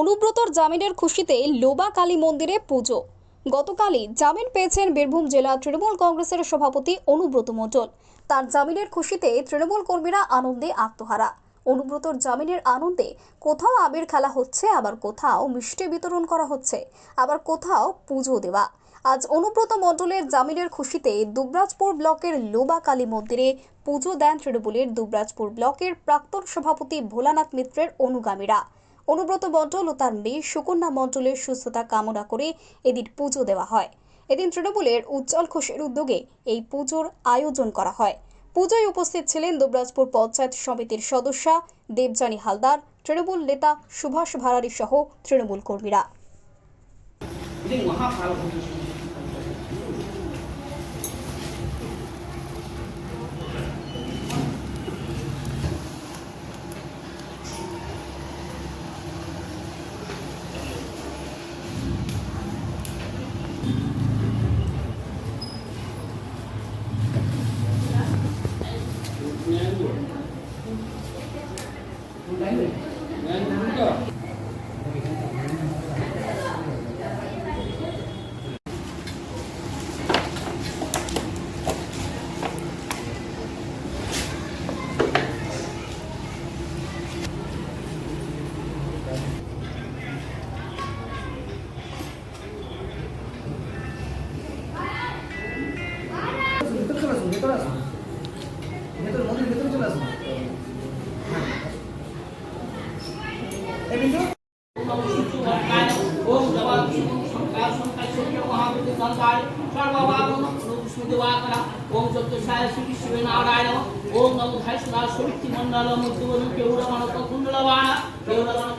অনুব্রতর জামিনের খুশিতে লোবা কালী মন্দিরে পুজো। গতকালই জামিন পেয়েছেন বীরভূম জেলা তৃণমূল কংগ্রেসের সভাপতি অনুব্রত মণ্ডল। তার জামিনের খুশিতে তৃণমূল কর্মীরা আনন্দে আত্মহারা। অনুব্রতর জামিনের আনন্দে কোথাও আবির খেলা হচ্ছে, আবার কোথাও মিষ্টি বিতরণ করা হচ্ছে, আবার কোথাও পুজো দেওয়া। আজ অনুব্রত মণ্ডলের জামিনের খুশিতে দুবরাজপুর ব্লকের লোবা কালী মন্দিরে পুজো দেন তৃণমূলের দুবরাজপুর ব্লকের প্রাক্তন সভাপতি ভোলানাথ মিত্রের অনুগামীরা। অনুব্রত মণ্ডল ও তার মেয়ে সুকন্যা মণ্ডলের সুস্থতা কামনা করে এদিন পুজো দেওয়া হয়। এদিন তৃণমূলের উজ্জ্বল ঘোষের উদ্যোগে এই পুজোর আয়োজন করা হয়। পুজোয় উপস্থিত ছিলেন দুবরাজপুর পঞ্চায়েত সমিতির সদস্যা দেবযানী হালদার, তৃণমূল নেতা সুভাষ ভারারি সহ তৃণমূল কর্মীরা। আসুন ভেতরে আসুন ভেতরে মন্দির ভেতরে চলে আসুন ওম চতুর্শায় শ্রী শিবে নারায়ণ ওম নমো ধাইষ্ণা সবিত্তি মণ্ডল মুদ্দুবন কেউর মানক কুণ্ডলবাণ। কেউর মানক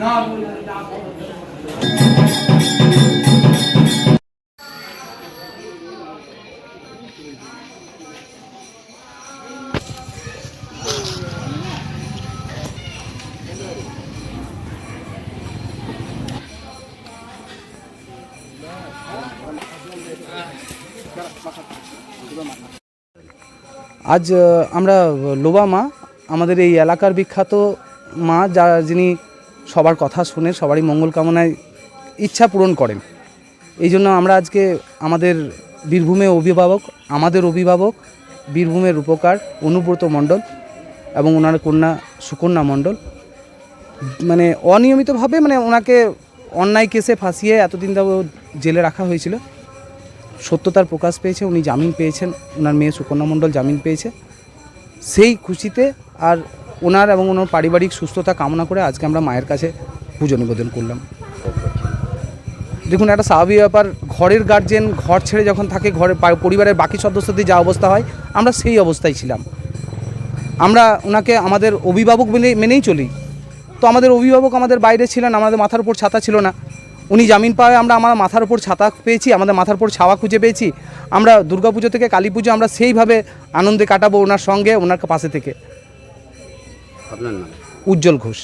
আজ আমরা লোবা মা আমাদের এই এলাকার বিখ্যাত মা যা যিনি সবার কথা শুনে সবারই মঙ্গল কামনায় ইচ্ছা পূরণ করেন। এই জন্য আমরা আজকে আমাদের বীরভূমে অভিভাবক, আমাদের অভিভাবক, বীরভূমের উপকার অনুব্রত মণ্ডল এবং ওনার কন্যা সুকন্যা মণ্ডল। মানে অনিয়মিতভাবে মানে ওনাকে অন্যায় কেসে ফাঁসিয়ে এতদিন ধরে জেলে রাখা হয়েছিল। সত্যতার প্রকাশ পেয়েছে, উনি জামিন পেয়েছেন। ওনার মেয়ে সুকন্যা মণ্ডল জামিন পেয়েছে। সেই খুশিতে আর ওনার এবং ওনার পারিবারিক সুস্থতা কামনা করে আজকে আমরা মায়ের কাছে পুজো নিবেদন করলাম। দেখুন, একটা স্বাভাবিক ব্যাপার, ঘরের গার্জেন ঘর ছেড়ে যখন থাকে ঘরের পরিবারের বাকি সদস্যদের যা অবস্থা হয়, আমরা সেই অবস্থায় ছিলাম। আমরা ওনাকে আমাদের অভিভাবক মেনে মেনেই চলি। তো আমাদের অভিভাবক আমাদের বাইরে ছিলেন, আমাদের মাথার উপর ছাতা ছিল না। উনি জামিন পাওয়ায় আমরা আমার মাথার উপর ছাতা পেয়েছি, আমাদের মাথার উপর ছাওয়া খুঁজে পেয়েছি। আমরা দুর্গাপুজো থেকে কালী পুজো আমরা সেইভাবে আনন্দে কাটাবো ওনার সঙ্গে, ওনার পাশে থেকে। আপনার নাম? উজ্জ্বল ঘোষ।